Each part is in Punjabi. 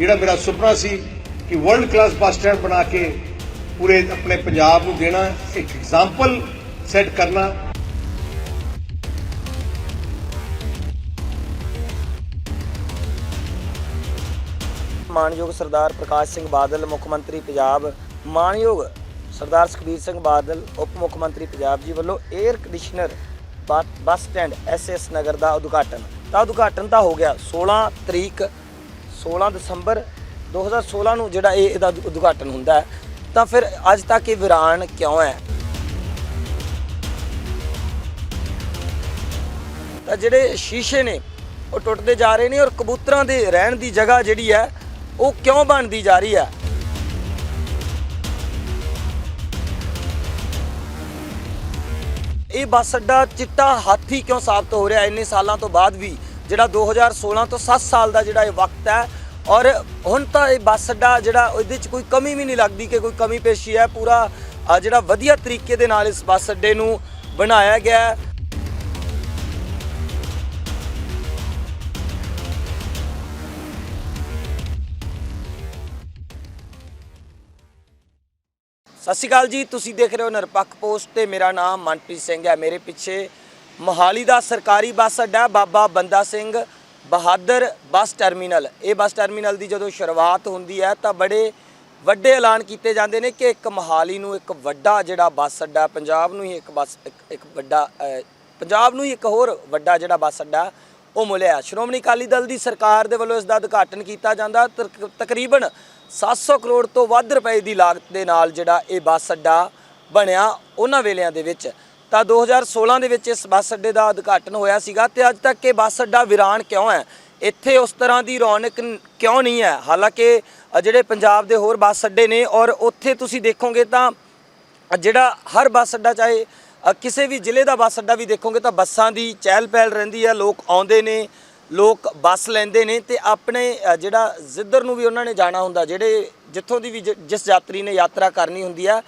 ਜਿਹੜਾ ਮੇਰਾ ਸੁਪਨਾ ਸੀ ਕਿ ਵਰਲਡ ਕਲਾਸ ਬੱਸ ਸਟੈਂਡ ਬਣਾ ਕੇ ਪੂਰੇ ਆਪਣੇ ਪੰਜਾਬ ਨੂੰ ਦੇਣਾ, ਇੱਕ ਐਗਜ਼ਾਮਪਲ ਸੈੱਟ ਕਰਨਾ। ਮਾਨਯੋਗ ਸਰਦਾਰ ਪ੍ਰਕਾਸ਼ ਸਿੰਘ ਬਾਦਲ, ਮੁੱਖ ਮੰਤਰੀ ਪੰਜਾਬ। ਮਾਨਯੋਗ ਸਰਦਾਰ ਸੁਖਬੀਰ ਸਿੰਘ ਬਾਦਲ, ਉਪ ਮੁੱਖ ਮੰਤਰੀ ਪੰਜਾਬ ਜੀ ਵੱਲੋਂ 에ਅਰ ਕੰਡੀਸ਼ਨਰ ਬਾ- ਬੱਸ ਸਟੈਂਡ ਐਸਐਸ ਨਗਰ ਦਾ ਉਦਘਾਟਨ। ਤਾਂ ਉਦਘਾਟਨ ਤਾਂ ਹੋ ਗਿਆ। 16 ਤਰੀਕ 16 ਦਸੰਬਰ 2016 ਨੂੰ ਜਿਹੜਾ ਇਹ ਇਹਦਾ ਉਦਘਾਟਨ ਹੁੰਦਾ ਹੈ, ਤਾਂ ਫਿਰ ਅੱਜ ਤੱਕ ਇਹ ਵਿਰਾਨ ਕਿਉਂ ਹੈ? ਤਾਂ ਜਿਹੜੇ ਸ਼ੀਸ਼ੇ ਨੇ, ਉਹ ਟੁੱਟਦੇ ਜਾ ਰਹੇ ਨੇ ਔਰ ਕਬੂਤਰਾਂ ਦੇ ਰਹਿਣ ਦੀ ਜਗ੍ਹਾ ਜਿਹੜੀ ਹੈ, ਉਹ ਕਿਉਂ ਬਣਦੀ ਜਾ ਰਹੀ ਹੈ? ਇਹ ਬੱਸ ਅੱਡਾ ਚਿੱਟਾ ਹਾਥੀ ਕਿਉਂ ਸਾਬਤ ਹੋ ਰਿਹਾ? ਇੰਨੇ ਸਾਲਾਂ ਤੋਂ ਬਾਅਦ ਵੀ ਜਿਹੜਾ 2016 ਤੋਂ 7 ਸਾਲ ਦਾ ਜਿਹੜਾ ਇਹ ਵਕਤ ਹੈ ਔਰ ਹੁਣ ਤਾਂ ਇਹ ਬੱਸ ਅੱਡਾ ਜਿਹੜਾ ਉਹਦੇ ਚ ਕੋਈ ਕਮੀ ਵੀ ਨਹੀਂ ਲੱਗਦੀ ਕਿ ਕੋਈ ਕਮੀ ਪੇਸ਼ੀ ਹੈ। ਪੂਰਾ ਜਿਹੜਾ ਵਧੀਆ ਤਰੀਕੇ ਦੇ ਨਾਲ ਇਸ ਬੱਸ ਅੱਡੇ ਨੂੰ ਬਣਾਇਆ ਗਿਆ ਹੈ। ਸਤਿ ਸ਼੍ਰੀ ਅਕਾਲ ਜੀ, ਤੁਸੀਂ ਦੇਖ ਰਹੇ ਹੋ ਨਿਰਪੱਖ ਪੋਸਟ ਤੇ ਮੇਰਾ ਨਾਮ ਮਨਪ੍ਰੀਤ ਸਿੰਘ ਹੈ। ਮੇਰੇ ਪਿੱਛੇ ਮੋਹਾਲੀ ਦਾ ਸਰਕਾਰੀ ਬੱਸ ਅੱਡਾ ਬਾਬਾ ਬੰਦਾ ਸਿੰਘ। Bahadur bus terminal. ਇਹ ਬੱਸ ਟਰਮੀਨਲ ਦੀ ਜਦੋਂ ਸ਼ੁਰੂਆਤ ਹੁੰਦੀ ਹੈ ਤਾਂ ਬੜੇ ਵੱਡੇ ਐਲਾਨ ਕੀਤੇ ਜਾਂਦੇ ਨੇ ਕਿ ਇੱਕ ਮੋਹਾਲੀ ਨੂੰ ਇੱਕ ਵੱਡਾ ਜਿਹੜਾ ਬੱਸ ਅੱਡਾ, ਪੰਜਾਬ ਨੂੰ ਹੀ ਇੱਕ ਬੱਸ, ਇੱਕ- ਇੱਕ ਵੱਡਾ ਪੰਜਾਬ ਨੂੰ ਹੀ ਇੱਕ ਹੋਰ ਵੱਡਾ ਜਿਹੜਾ ਬੱਸ ਅੱਡਾ ਉਹ ਮਿਲਿਆ। ਸ਼੍ਰੋਮਣੀ ਅਕਾਲੀ ਦਲ ਦੀ ਸਰਕਾਰ ਦੇ ਵੱਲੋਂ ਇਸ ਦਾ ਉਦਘਾਟਨ ਕੀਤਾ ਜਾਂਦਾ। ਤਕ- ਤਕਰੀਬਨ 700 ਕਰੋੜ ਤੋਂ ਵੱਧ ਰੁਪਏ ਦੀ ਲਾਗਤ ਦੇ ਨਾਲ ਜਿਹੜਾ ਇਹ ਬੱਸ ਅੱਡਾ ਬਣਿਆ ਉਹਨਾਂ ਵੇਲਿਆਂ ਦੇ ਵਿੱਚ। ਤਾਂ 2016 ਦੇ ਵਿੱਚ ਇਸ ਬੱਸ ਅੱਡੇ ਦਾ ਉਦਘਾਟਨ ਹੋਇਆ ਸੀਗਾ ਤੇ ਅੱਜ ਤੱਕ ਇਹ ਬੱਸ ਅੱਡਾ ਵਿਰਾਨ ਕਿਉਂ ਹੈ? ਇੱਥੇ ਉਸ ਤਰ੍ਹਾਂ ਦੀ ਰੌਣਕ ਕਿਉਂ ਨਹੀਂ ਹੈ? ਹਾਲਾਂਕਿ ਜਿਹੜੇ ਪੰਜਾਬ ਦੇ ਹੋਰ ਬੱਸ ਅੱਡੇ ਨੇ ਔਰ ਉੱਥੇ ਤੁਸੀਂ ਦੇਖੋਗੇ ਤਾਂ ਜਿਹੜਾ ਹਰ ਬੱਸ ਅੱਡਾ ਚਾਹੇ ਕਿਸੇ ਵੀ ਜ਼ਿਲ੍ਹੇ ਦਾ ਬੱਸ ਅੱਡਾ ਵੀ ਦੇਖੋਗੇ ਤਾਂ ਬੱਸਾਂ ਦੀ ਚਹਿਲ ਪਹਿਲ ਰਹਿੰਦੀ ਹੈ, ਲੋਕ ਆਉਂਦੇ ਨੇ, ਲੋਕ ਬੱਸ ਲੈਂਦੇ ਨੇ ਤੇ ਆਪਣੇ ਜਿਹੜਾ ਜਿੱਧਰ ਨੂੰ ਵੀ ਉਹਨਾਂ ਨੇ ਜਾਣਾ ਹੁੰਦਾ, ਜਿਹੜੇ ਜਿੱਥੋਂ ਦੀ ਵੀ ਜਿਸ ਯਾਤਰੀ ਨੇ ਯਾਤਰਾ ਕਰਨੀ ਹੁੰਦੀ ਹੈ,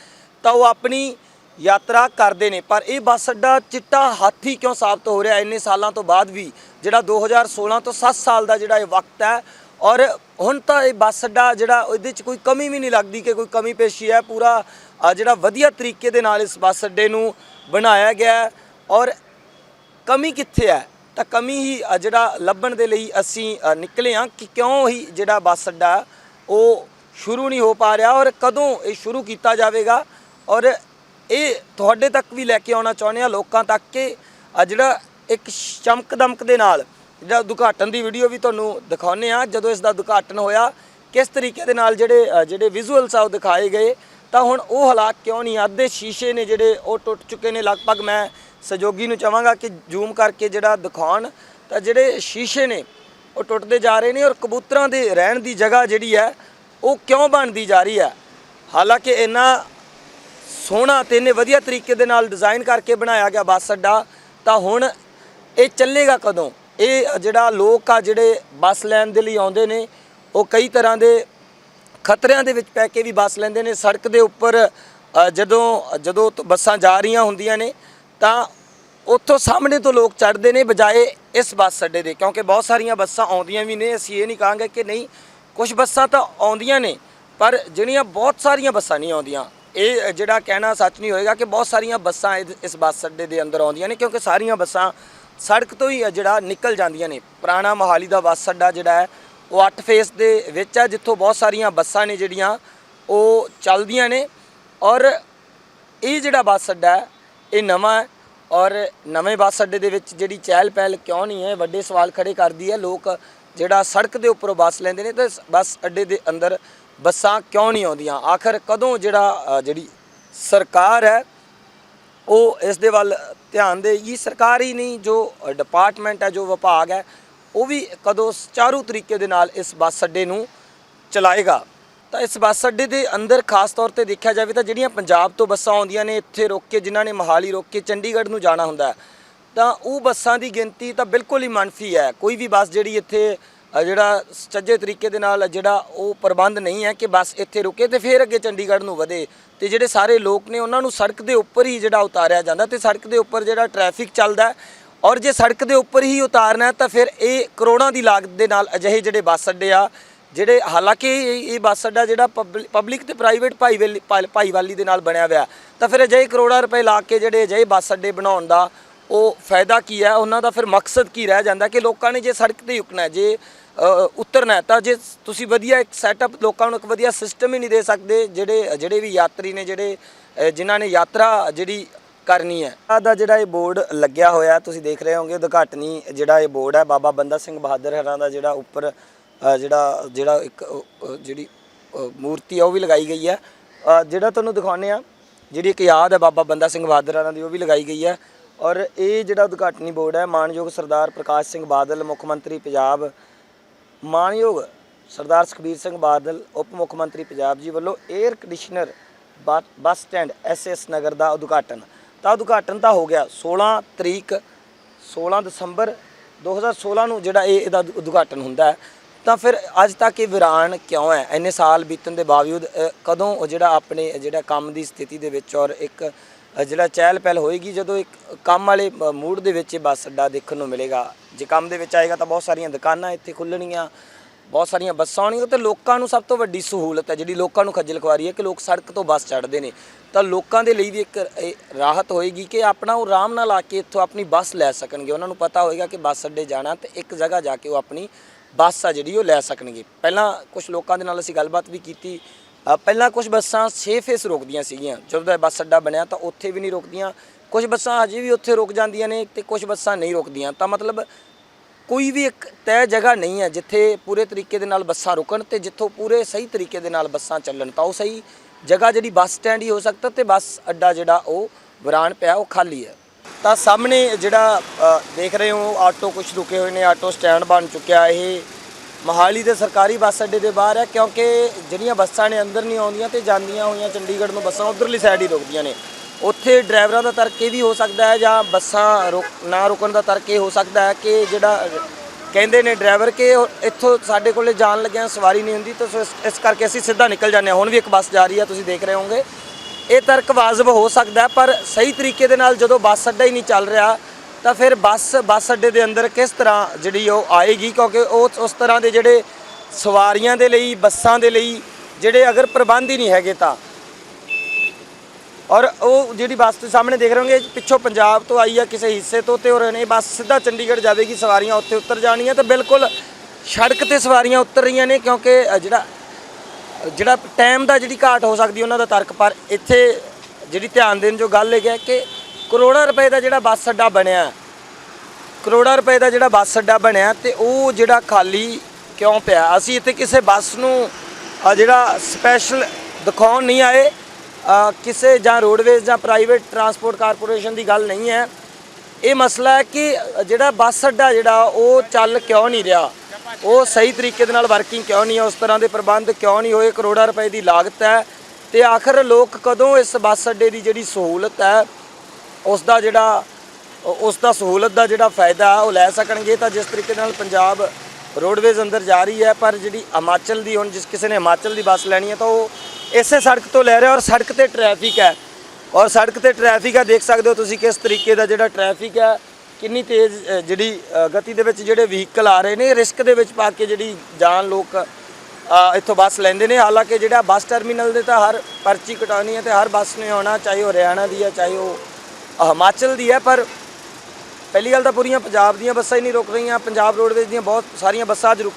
ਤਾਂ ਉਹ ਆਪਣੀ ਯਾਤਰਾ ਕਰਦੇ ਨੇ, ਪਰ ਇਹ ਬੱਸ ਅੱਡਾ ਚਿੱਟਾ ਹਾਥੀ ਕਿਉਂ ਸਾਬਤ ਹੋ ਰਿਹਾ? ਇੰਨੇ ਸਾਲਾਂ ਤੋਂ ਬਾਅਦ ਵੀ ਜਿਹੜਾ 2016 ਤੋਂ 7 ਸਾਲ ਦਾ ਜਿਹੜਾ ਇਹ ਵਕਤ ਹੈ, ਔਰ ਹੁਣ ਤਾਂ ਇਹ ਬੱਸ ਅੱਡਾ ਜਿਹੜਾ ਉਹਦੇ ਚ ਕੋਈ ਕਮੀ ਵੀ ਨਹੀਂ ਲੱਗਦੀ ਕਿ ਕੋਈ ਕਮੀ ਪੇਸ਼ੀ ਹੈ। ਪੂਰਾ ਜਿਹੜਾ ਵਧੀਆ ਤਰੀਕੇ ਦੇ ਨਾਲ ਇਸ ਬੱਸ ਅੱਡੇ ਨੂੰ ਬਣਾਇਆ ਗਿਆ ਔਰ ਕਮੀ ਕਿੱਥੇ ਹੈ? ਤਾਂ ਕਮੀ ਹੀ ਜਿਹੜਾ ਲੱਭਣ ਦੇ ਲਈ ਅਸੀਂ ਨਿਕਲੇ ਹਾਂ ਕਿ ਕਿਉਂ ਹੀ ਜਿਹੜਾ ਬੱਸ ਅੱਡਾ ਉਹ ਸ਼ੁਰੂ ਨਹੀਂ ਹੋ ਪਾ ਰਿਹਾ, ਔਰ ਕਦੋਂ ਇਹ ਸ਼ੁਰੂ ਕੀਤਾ ਜਾਵੇਗਾ? ਔਰ ਇਹ ਤੁਹਾਡੇ ਤੱਕ ਵੀ ਲੈ ਕੇ ਆਉਣਾ ਚਾਹੁੰਦੇ ਆ ਲੋਕਾਂ ਤੱਕ ਕਿ ਜਿਹੜਾ ਇੱਕ ਚਮਕ ਦਮਕ ਦੇ ਨਾਲ ਜਿਹੜਾ ਉਦਘਾਟਨ ਦੀ ਵੀਡੀਓ ਵੀ ਤੁਹਾਨੂੰ ਦਿਖਾਉਂਦੇ ਆ ਜਦੋਂ ਇਸ ਦਾ ਉਦਘਾਟਨ ਹੋਇਆ, ਕਿਸ ਤਰੀਕੇ ਦੇ ਨਾਲ ਜਿਹੜੇ ਜਿਹੜੇ ਵਿਜ਼ੂਅਲਸ ਆ ਉਹ ਦਿਖਾਏ ਗਏ, ਤਾਂ ਹੁਣ ਉਹ ਹਾਲਾਤ ਕਿਉਂ ਨਹੀਂ? ਅੱਧੇ ਸ਼ੀਸ਼ੇ ਨੇ ਜਿਹੜੇ ਉਹ ਟੁੱਟ ਚੁੱਕੇ ਨੇ। ਲਗਭਗ ਮੈਂ ਸਹਿਯੋਗੀ ਨੂੰ ਚਾਹਾਂਗਾ ਕਿ ਜ਼ੂਮ ਕਰਕੇ ਜਿਹੜਾ ਦਿਖਾਉਣ, ਤਾਂ ਜਿਹੜੇ ਸ਼ੀਸ਼ੇ ਨੇ, ਉਹ ਟੁੱਟਦੇ ਜਾ ਰਹੇ ਨੇ ਔਰ ਕਬੂਤਰਾਂ ਦੇ ਰਹਿਣ ਦੀ ਜਗ੍ਹਾ ਜਿਹੜੀ ਹੈ, ਉਹ ਕਿਉਂ ਬਣਦੀ ਜਾ ਰਹੀ ਹੈ? ਹਾਲਾਂਕਿ ਇੰਨਾ ਸੋਹਣਾ ਤੇ ਇੰਨੇ ਵਧੀਆ ਤਰੀਕੇ ਦੇ ਨਾਲ ਡਿਜ਼ਾਈਨ ਕਰਕੇ ਬਣਾਇਆ ਗਿਆ ਬੱਸ ਅੱਡਾ, ਤਾਂ ਹੁਣ ਇਹ ਚੱਲੇਗਾ ਕਦੋਂ? ਇਹ ਜਿਹੜਾ ਲੋਕ ਆ ਜਿਹੜੇ ਬੱਸ ਲੈਣ ਦੇ ਲਈ ਆਉਂਦੇ ਨੇ, ਉਹ ਕਈ ਤਰ੍ਹਾਂ ਦੇ ਖਤਰਿਆਂ ਦੇ ਵਿੱਚ ਪੈ ਕੇ ਵੀ ਬੱਸ ਲੈਂਦੇ ਨੇ। ਸੜਕ ਦੇ ਉੱਪਰ ਜਦੋਂ ਜਦੋਂ ਬੱਸਾਂ ਜਾ ਰਹੀਆਂ ਹੁੰਦੀਆਂ ਨੇ, ਤਾਂ ਉੱਥੋਂ ਸਾਹਮਣੇ ਤੋਂ ਲੋਕ ਚੜ੍ਹਦੇ ਨੇ ਬਜਾਏ ਇਸ ਬੱਸ ਅੱਡੇ ਦੇ, ਕਿਉਂਕਿ ਬਹੁਤ ਸਾਰੀਆਂ ਬੱਸਾਂ ਆਉਂਦੀਆਂ ਵੀ ਨੇ। ਅਸੀਂ ਇਹ ਨਹੀਂ ਕਹਾਂਗੇ ਕਿ ਨਹੀਂ ਕੁਝ ਬੱਸਾਂ ਤਾਂ ਆਉਂਦੀਆਂ ਨੇ, ਪਰ ਜਿਹੜੀਆਂ ਬਹੁਤ ਸਾਰੀਆਂ ਬੱਸਾਂ ਨਹੀਂ ਆਉਂਦੀਆਂ ਇਹ ਜਿਹੜਾ ਕਹਿਣਾ ਸੱਚ ਨਹੀਂ ਹੋਏਗਾ ਕਿ ਬਹੁਤ ਸਾਰੀਆਂ ਬੱਸਾਂ ਇਸ ਬੱਸ ਅੱਡੇ ਦੇ ਅੰਦਰ ਆਉਂਦੀਆਂ ਨੇ, ਕਿਉਂਕਿ ਸਾਰੀਆਂ ਬੱਸਾਂ ਸੜਕ ਤੋਂ ਹੀ ਜਿਹੜਾ ਨਿਕਲ ਜਾਂਦੀਆਂ ਨੇ। ਪੁਰਾਣਾ ਮੋਹਾਲੀ ਦਾ ਬੱਸ ਅੱਡਾ ਜਿਹੜਾ ਹੈ, ਉਹ 8 ਫੇਸ ਦੇ ਵਿੱਚ ਹੈ, ਜਿੱਥੋਂ ਬਹੁਤ ਸਾਰੀਆਂ ਬੱਸਾਂ ਨੇ ਜਿਹੜੀਆਂ, ਉਹ ਚੱਲਦੀਆਂ ਨੇ। ਔਰ ਇਹ ਜਿਹੜਾ ਬੱਸ ਅੱਡਾ ਹੈ, ਇਹ ਨਵਾਂ ਹੈ। ਔਰ ਨਵੇਂ ਬੱਸ ਅੱਡੇ ਦੇ ਵਿੱਚ ਜਿਹੜੀ ਚਹਿਲ ਪਹਿਲ ਕਿਉਂ ਨਹੀਂ ਹੈ ਵੱਡੇ ਸਵਾਲ ਖੜੇ ਕਰਦੀ ਹੈ। ਲੋਕ ਜਿਹੜਾ ਸੜਕ ਦੇ ਉੱਪਰੋਂ ਬੱਸ ਲੈਂਦੇ ਨੇ, ਤੇ ਬੱਸ ਅੱਡੇ ਦੇ ਅੰਦਰ ਬੱਸਾਂ ਕਿਉਂ ਨਹੀਂ ਆਉਂਦੀਆਂ? ਆਖਰ ਕਦੋਂ ਜਿਹੜਾ ਜਿਹੜੀ ਸਰਕਾਰ ਹੈ, ਉਹ ਇਸ ਦੇ ਵੱਲ ਧਿਆਨ ਦੇਗੀ? ਸਰਕਾਰ ਹੀ ਨਹੀਂ, ਜੋ ਡਿਪਾਰਟਮੈਂਟ ਹੈ, ਜੋ ਵਿਭਾਗ ਹੈ, ਉਹ ਵੀ ਕਦੋਂ ਸੁਚਾਰੂ ਤਰੀਕੇ ਦੇ ਨਾਲ ਇਸ ਬੱਸ ਅੱਡੇ ਨੂੰ ਚਲਾਏਗਾ? ਤਾਂ ਇਸ ਬੱਸ ਅੱਡੇ ਦੇ ਅੰਦਰ ਖਾਸ ਤੌਰ ਤੇ ਦੇਖਿਆ ਜਾਵੇ ਤਾਂ ਜਿਹੜੀਆਂ ਪੰਜਾਬ ਤੋਂ ਬੱਸਾਂ ਆਉਂਦੀਆਂ ਨੇ, ਇੱਥੇ ਰੁਕ ਕੇ ਜਿਨ੍ਹਾਂ ਨੇ ਮੋਹਾਲੀ ਰੁਕ ਕੇ ਚੰਡੀਗੜ੍ਹ ਨੂੰ ਜਾਣਾ ਹੁੰਦਾ ਤਾਂ ਉਹ ਬੱਸਾਂ ਦੀ ਗਿਣਤੀ ਤਾਂ ਬਿਲਕੁਲ ਹੀ ਮੰਨਫੀ ਹੈ। ਕੋਈ ਵੀ ਬੱਸ ਜਿਹੜੀ ਇੱਥੇ ਜਿਹੜਾ ਸੱਜੇ ਤਰੀਕੇ ਦੇ ਨਾਲ ਜਿਹੜਾ ਉਹ ਪ੍ਰਬੰਧ ਨਹੀਂ ਹੈ ਕਿ ਬੱਸ ਇੱਥੇ ਰੁਕੇ ਤੇ ਫਿਰ ਅੱਗੇ ਚੰਡੀਗੜ੍ਹ ਨੂੰ ਵਧੇ। ਤੇ ਜਿਹੜੇ ਸਾਰੇ ਲੋਕ ਨੇ ਉਹਨਾਂ ਨੂੰ ਸੜਕ ਦੇ ਉੱਪਰ ਹੀ ਜਿਹੜਾ ਉਤਾਰਿਆ ਜਾਂਦਾ ਤੇ ਸੜਕ ਦੇ ਉੱਪਰ ਜਿਹੜਾ ਟ੍ਰੈਫਿਕ ਚੱਲਦਾ ਔਰ ਜੇ ਸੜਕ ਦੇ ਉੱਪਰ ਹੀ ਉਤਾਰਨਾ ਤਾਂ ਫਿਰ ਇਹ ਕਰੋੜਾਂ ਦੀ ਲਾਗਤ ਦੇ ਨਾਲ ਅਜਿਹੇ ਜਿਹੜੇ ਬੱਸ ਅੱਡੇ ਆ ਜਿਹੜੇ ਹਾਲਾਂਕਿ ਇਹ ਇਹ ਬੱਸ ਅੱਡਾ ਜਿਹੜਾ ਪਬਲਿਕ ਤੇ ਪ੍ਰਾਈਵੇਟ ਭਾਈਵਾਲੀ ਭਾਈ- ਦੇ ਨਾਲ ਬਣਿਆ ਹੋਇਆ। ਤਾਂ ਫਿਰ ਅਜਿਹੇ ਕਰੋੜਾਂ ਰੁਪਏ ਲਾ ਕੇ ਜਿਹੜੇ ਅਜਿਹੇ ਬੱਸ ਅੱਡੇ ਬਣਾਉਣ ਦਾ ਉਹ ਫਾਇਦਾ ਕੀ ਹੈ? ਉਹਨਾਂ ਦਾ ਫਿਰ ਮਕਸਦ ਕੀ ਰਹਿ ਜਾਂਦਾ ਕਿ ਲੋਕਾਂ ਨੇ ਜੇ ਸੜਕ ਤੇ ਰੁਕਣਾ ਹੈ, ਜੇ ਉਤਰਨਾ ਤਾਂ ਜੇ ਤੁਸੀਂ ਵਧੀਆ ਇੱਕ ਸੈਟਅਪ ਲੋਕਾਂ ਨੂੰ ਇੱਕ ਵਧੀਆ ਸਿਸਟਮ ਹੀ ਨਹੀਂ ਦੇ ਸਕਦੇ ਜਿਹੜੇ ਜਿਹੜੇ ਵੀ ਯਾਤਰੀ ਨੇ ਜਿਹੜੇ ਅ, ਜਿਨ੍ਹਾਂ ਨੇ ਯਾਤਰਾ ਜਿਹੜੀ ਕਰਨੀ ਹੈ। ਆਹ ਦਾ ਜਿਹੜਾ ਇਹ ਬੋਰਡ ਲੱਗਿਆ ਹੋਇਆ ਤੁਸੀਂ ਦੇਖ ਰਹੇ ਹੋਗੇ ਉਦਘਾਟਨੀ ਜਿਹੜਾ ਇਹ ਬੋਰਡ ਹੈ ਬਾਬਾ ਬੰਦਾ ਸਿੰਘ ਬਹਾਦਰ ਹਰਾਂ ਦਾ ਜਿਹੜਾ ਉੱਪਰ ਜਿਹੜਾ ਜਿਹੜਾ ਇੱਕ ਜਿਹੜੀ ਮੂਰਤੀ ਆ ਉਹ ਵੀ ਲਗਾਈ ਗਈ ਹੈ। ਜਿਹੜਾ ਤੁਹਾਨੂੰ ਦਿਖਾਉਂਦੇ ਆ ਜਿਹੜੀ ਇੱਕ ਯਾਦ ਹੈ ਬਾਬਾ ਬੰਦਾ ਸਿੰਘ ਬਹਾਦਰ ਹਰਾਂ ਦੀ ਉਹ ਵੀ ਲਗਾਈ ਗਈ ਹੈ। ਔਰ ਇਹ ਜਿਹੜਾ ਉਦਘਾਟਨੀ ਬੋਰਡ ਹੈ ਮਾਨਯੋਗ ਸਰਦਾਰ ਪ੍ਰਕਾਸ਼ ਸਿੰਘ ਬਾਦਲ ਮੁੱਖ ਮੰਤਰੀ ਪੰਜਾਬ ਮਾਨਯੋਗ ਸਰਦਾਰ ਸੁਖਬੀਰ ਸਿੰਘ ਬਾਦਲ, ਉਪ ਮੁੱਖ ਮੰਤਰੀ ਪੰਜਾਬ ਜੀ ਵੱਲੋਂ 에ਅਰ ਕੰਡੀਸ਼ਨਰ ਬਾ- ਬੱਸ ਸਟੈਂਡ ਐਸਐਸ ਨਗਰ ਦਾ ਉਦਘਾਟਨ। ਤਾਂ ਉਦਘਾਟਨ ਤਾਂ ਹੋ ਗਿਆ 16 ਤਰੀਕ 16 ਦਸੰਬਰ 2016 ਨੂੰ ਜਿਹੜਾ ਇਹ, ਇਹਦਾ ਉਦਘਾਟਨ ਹੁੰਦਾ ਹੈ। ਤਾਂ ਫਿਰ ਅੱਜ ਤੱਕ ਇਹ ਵਿਰਾਨ ਕਿਉਂ ਹੈ? ਇੰਨੇ ਸਾਲ ਬੀਤਣ ਦੇ ਬਾਵਜੂਦ ਕਦੋਂ ਉਹ ਜਿਹੜਾ ਆਪਣੇ, ਜਿਹੜਾ ਕੰਮ ਦੀ ਸਥਿਤੀ ਦੇ ਵਿੱਚ ਔਰ ਇੱਕ ਜਿਹੜਾ ਚਹਿਲ ਪਹਿਲ ਹੋਏਗੀ, ਜਦੋਂ ਇੱਕ ਕੰਮ ਵਾਲੇ ਮ- ਮੂਡ ਦੇ ਵਿੱਚ ਇਹ ਬੱਸ ਅੱਡਾ ਦੇਖਣ ਨੂੰ ਮਿਲੇਗਾ। ਜੇ ਕੰਮ ਦੇ ਵਿੱਚ ਆਏਗਾ ਤਾਂ ਬਹੁਤ ਸਾਰੀਆਂ ਦੁਕਾਨਾਂ ਇੱਥੇ ਖੁੱਲਣਗੀਆਂ ਬਹੁਤ ਸਾਰੀਆਂ ਬੱਸਾਂ ਆਉਣਗੀਆਂ, ਤੇ ਲੋਕਾਂ ਨੂੰ ਸਭ ਤੋਂ ਵੱਡੀ ਸਹੂਲਤ ਹੈ, ਜਿਹੜੀ ਲੋਕਾਂ ਨੂੰ ਖੱਜਲ ਖੁਆਰੀ ਹੈ ਕਿ ਲੋਕ ਸੜਕ ਤੋਂ ਬੱਸ ਚੜ੍ਹਦੇ ਨੇ। ਤਾਂ ਲੋਕਾਂ ਦੇ ਲਈ ਵੀ ਇੱਕ, ਇਹ ਰਾਹਤ ਹੋਏਗੀ ਕਿ ਆਪਣਾ ਉਹ ਆਰਾਮ ਨਾਲ ਆ ਕੇ ਇੱਥੋਂ ਆਪਣੀ ਬੱਸ ਲੈ ਸਕਣਗੇ। ਉਹਨਾਂ ਨੂੰ ਪਤਾ ਹੋਏਗਾ ਕਿ ਬੱਸ ਅੱਡੇ ਜਾਣਾ ਤੇ ਇੱਕ ਜਗ੍ਹਾ ਜਾ ਕੇ ਉਹ ਆਪਣੀ ਬੱਸ ਆ ਜਿਹੜੀ ਉਹ ਲੈ ਸਕਣਗੇ। ਪਹਿਲਾਂ ਕੁਝ ਲੋਕਾਂ ਦੇ ਨਾਲ ਅਸੀਂ ਗੱਲਬਾਤ ਵੀ ਕੀਤੀ ਪਹਿਲਾਂ ਕੁਝ ਬੱਸਾਂ 6 ਫੇਸ ਰੁਕਦੀਆਂ ਸੀਗੀਆਂ। ਜਦੋਂ ਦਾ ਬੱਸ ਅੱਡਾ ਬਣਿਆ ਤਾਂ ਉੱਥੇ ਵੀ ਨਹੀਂ ਰੋਕਦੀਆਂ। ਕੁਝ ਬੱਸਾਂ ਅਜੇ ਵੀ ਉੱਥੇ ਰੁਕ ਜਾਂਦੀਆਂ ਨੇ ਤੇ ਕੁਝ ਬੱਸਾਂ ਨਹੀਂ ਰੁਕਦੀਆਂ। ਤਾਂ ਮਤਲਬ ਕੋਈ ਵੀ ਇੱਕ ਤੈਅ ਜਗ੍ਹਾ ਨਹੀਂ ਹੈ ਜਿੱਥੇ ਪੂਰੇ ਤਰੀਕੇ ਦੇ ਨਾਲ ਬੱਸਾਂ ਰੁਕਣ ਤੇ ਜਿੱਥੋਂ ਪੂਰੇ ਸਹੀ ਤਰੀਕੇ ਦੇ ਨਾਲ ਬੱਸਾਂ ਚੱਲਣ। ਤਾਂ ਉਹ ਸਹੀ ਜਗ੍ਹਾ ਜਿਹੜੀ ਬੱਸ ਸਟੈਂਡ ਹੀ ਹੋ ਸਕਦਾ ਤੇ ਬੱਸ ਅੱਡਾ ਜਿਹੜਾ ਉਹ ਵਿਰਾਨ ਪਿਆ, ਉਹ ਖਾਲੀ ਹੈ। ਤਾਂ ਸਾਹਮਣੇ ਜਿਹੜਾ ਦੇਖ ਰਹੇ ਹੋ, ਆਟੋ ਕੁਝ ਰੁਕੇ ਹੋਏ ਨੇ, ਆਟੋ ਸਟੈਂਡ ਬਣ ਚੁੱਕਿਆ। ਇਹ ਮਹਾਲੀ ਦੇ ਸਰਕਾਰੀ ਬੱਸ ਅੱਡੇ ਦੇ ਬਾਹਰ ਹੈ, ਕਿਉਂਕਿ ਜਿਹੜੀਆਂ ਬੱਸਾਂ ਨੇ ਅੰਦਰ ਨਹੀਂ ਆਉਂਦੀਆਂ ਤੇ ਜਾਂਦੀਆਂ ਹੋਈਆਂ ਚੰਡੀਗੜ੍ਹ ਨੂੰ ਬੱਸਾਂ ਉਧਰਲੀ ਸਾਈਡ ਹੀ ਰੁਕਦੀਆਂ ਨੇ। ਉੱਥੇ ਡਰਾਈਵਰਾਂ ਦਾ ਤਰਕ ਇਹ ਵੀ ਹੋ ਸਕਦਾ ਹੈ ਜਾਂ ਬੱਸਾਂ ਰੁਕ, ਨਾ ਰੁਕਣ ਦਾ ਤਰਕ ਇਹ ਹੋ ਸਕਦਾ ਹੈ ਕਿ ਜਿਹੜਾ, ਕਹਿੰਦੇ ਨੇ ਡਰਾਈਵਰ ਕਿ ਇੱਥੋਂ ਸਾਡੇ ਕੋਲੇ ਜਾਣ ਲੱਗਿਆ ਸਵਾਰੀ ਨਹੀਂ ਹੁੰਦੀ, ਤਾਂ ਸੋ ਇਸ- ਕਰਕੇ ਅਸੀਂ ਸਿੱਧਾ ਨਿਕਲ ਜਾਂਦੇ ਹਾਂ। ਹੁਣ ਵੀ ਇੱਕ ਬੱਸ ਜਾ ਰਹੀ ਹੈ, ਤੁਸੀਂ ਦੇਖ ਰਹੇ ਹੋਵੋਗੇ। ਇਹ ਤਰਕ ਵਾਜਬ ਹੋ ਸਕਦਾ ਪਰ ਸਹੀ ਤਰੀਕੇ ਦੇ ਨਾਲ ਜਦੋਂ ਬੱਸ ਅੱਡਾ ਹੀ ਨਹੀਂ ਚੱਲ ਰਿਹਾ ਤਾਂ ਫਿਰ ਬੱਸ ਬੱਸ ਅੱਡੇ ਦੇ ਅੰਦਰ ਕਿਸ ਤਰ੍ਹਾਂ ਜਿਹੜੀ ਉਹ ਆਏਗੀ? ਕਿਉਂਕਿ ਉਹ ਉਸ ਤਰ੍ਹਾਂ ਦੇ ਜਿਹੜੇ ਸਵਾਰੀਆਂ ਦੇ ਲਈ, ਬੱਸਾਂ ਦੇ ਲਈ ਜਿਹੜੇ ਅਗਰ ਪ੍ਰਬੰਧ ਹੀ ਨਹੀਂ ਹੈਗੇ ਤਾਂ। ਔਰ ਉਹ ਜਿਹੜੀ ਬੱਸ ਤੁਸੀਂ ਸਾਹਮਣੇ ਦੇਖ ਰਹੇ ਹੋਗੇ, ਪਿੱਛੋਂ ਪੰਜਾਬ ਤੋਂ ਆਈ ਆ ਕਿਸੇ ਹਿੱਸੇ ਤੋਂ ਤੇ ਔਰ ਇਹ ਬੱਸ ਸਿੱਧਾ ਚੰਡੀਗੜ੍ਹ ਜਾਵੇਗੀ, ਸਵਾਰੀਆਂ ਉੱਥੇ ਉਤਰ ਜਾਣੀਆਂ ਤੇ ਬਿਲਕੁਲ ਸੜਕ ਤੇ ਸਵਾਰੀਆਂ ਉਤਰ ਰਹੀਆਂ ਨੇ ਕਿਉਂਕਿ ਜਿਹੜਾ ਜਿਹੜਾ ਟਾਈਮ ਦਾ ਜਿਹੜੀ ਘਾਟ ਹੋ ਸਕਦੀ, ਉਹਨਾਂ ਦਾ ਤਰਕ, ਪਰ ਇੱਥੇ ਜਿਹੜੀ ਧਿਆਨ ਦੇਣ ਜੋ ਗੱਲ ਇਹ ਹੈ ਕਿ ਕਰੋੜਾਂ ਰੁਪਏ ਦਾ ਜਿਹੜਾ ਬੱਸ ਅੱਡਾ ਬਣਿਆ, ਕਰੋੜਾਂ ਰੁਪਏ ਦਾ ਜਿਹੜਾ ਬੱਸ ਅੱਡਾ ਬਣਿਆ ਤੇ ਉਹ ਜਿਹੜਾ ਖਾਲੀ ਕਿਉਂ ਪਿਆ? ਅਸੀਂ ਇੱਥੇ ਕਿਸੇ ਬੱਸ ਨੂੰ ਜਿਹੜਾ ਸਪੈਸ਼ਲ ਦਿਖਾਉਣ ਨਹੀਂ ਆਏ ਕਿਸੇ ਜਾਂ ਰੋਡਵੇਜ਼ ਜਾਂ ਪ੍ਰਾਈਵੇਟ ਟਰਾਂਸਪੋਰਟ ਕਾਰਪੋਰੇਸ਼ਨ ਦੀ ਗੱਲ ਨਹੀਂ ਹੈ। ਇਹ ਮਸਲਾ ਹੈ ਕਿ ਜਿਹੜਾ ਬੱਸ ਅੱਡਾ ਜਿਹੜਾ, ਉਹ ਚੱਲ ਕਿਉਂ ਨਹੀਂ ਰਿਹਾ? ਉਹ ਸਹੀ ਤਰੀਕੇ ਦੇ ਨਾਲ ਵਰਕਿੰਗ ਕਿਉਂ ਨਹੀਂ ਹੈ? ਉਸ ਤਰ੍ਹਾਂ ਦੇ ਪ੍ਰਬੰਧ ਕਿਉਂ ਨਹੀਂ ਹੋਏ? ਕਰੋੜਾਂ ਰੁਪਏ ਦੀ ਲਾਗਤ ਹੈ ਤੇ ਆਖਰ ਲੋਕ ਕਦੋਂ ਇਸ ਬੱਸ ਅੱਡੇ ਦੀ ਜਿਹੜੀ ਸਹੂਲਤ ਹੈ ਉਸ ਦਾ ਜਿਹੜਾ ਉਸ ਦਾ ਸਹੂਲਤ ਦਾ ਜਿਹੜਾ ਫਾਇਦਾ ਉਹ ਲੈ ਸਕਣਗੇ ਤਾਂ ਜਿਸ ਤਰੀਕੇ ਨਾਲ ਪੰਜਾਬ ਰੋਡਵੇਜ਼ ਅੰਦਰ ਜਾ ਰਹੀ ਹੈ, ਪਰ ਜਿਹੜੀ ਹਿਮਾਚਲ ਦੀ ਹੁਣ ਜਿਸ ਕਿਸੇ ਨੇ ਹਿਮਾਚਲ ਦੀ ਬੱਸ ਲੈਣੀ ਹੈ ਤਾਂ ਉਹ ਇਸੇ ਸੜਕ ਤੋਂ ਲੈ ਰਿਹਾ ਔਰ ਸੜਕ ਤੇ ਟ੍ਰੈਫਿਕ ਹੈ। ਔਰ ਸੜਕ ਤੇ ਟ੍ਰੈਫਿਕ ਹੈ, ਦੇਖ ਸਕਦੇ ਹੋ ਤੁਸੀਂ ਕਿਸ ਤਰੀਕੇ ਦਾ ਜਿਹੜਾ ਟ੍ਰੈਫਿਕ ਹੈ, ਕਿੰਨੀ ਤੇਜ਼ ਜਿਹੜੀ ਗਤੀ ਦੇ ਵਿੱਚ ਜਿਹੜੇ ਵਹੀਕਲ ਆ ਰਹੇ ਨੇ, ਰਿਸਕ ਦੇ ਵਿੱਚ ਪਾ ਕੇ ਜਿਹੜੀ ਜਾਨ ਲੋਕ ਇੱਥੋਂ ਬੱਸ ਲੈਂਦੇ ਨੇ। ਹਾਲਾਂਕਿ ਜਿਹੜਾ ਬੱਸ ਟਰਮੀਨਲ ਦੇ ਤਾਂ ਹਰ ਪਰਚੀ ਕਟਾਉਣੀ ਹੈ ਤੇ ਹਰ ਬੱਸ ਨੇ ਆਉਣਾ, ਚਾਹੇ ਉਹ ਹਰਿਆਣਾ ਦੀ ਹੈ, ਚਾਹੇ ਉਹ ਹਿਮਾਚਲ ਦੀ ਹੈ, ਪਰ ਪਹਿਲੀ ਗੱਲ ਤਾਂ ਪੂਰੀਆਂ ਪੰਜਾਬ ਦੀਆਂ ਬੱਸਾਂ ਹੀ ਨਹੀਂ ਰੁਕ ਰਹੀਆਂ, ਪੰਜਾਬ ਰੋਡਵੇਜ਼ ਦੀਆਂ ਬਹੁਤ ਸਾਰੀਆਂ ਬੱਸਾਂ ਅੱਜ ਰੁਕ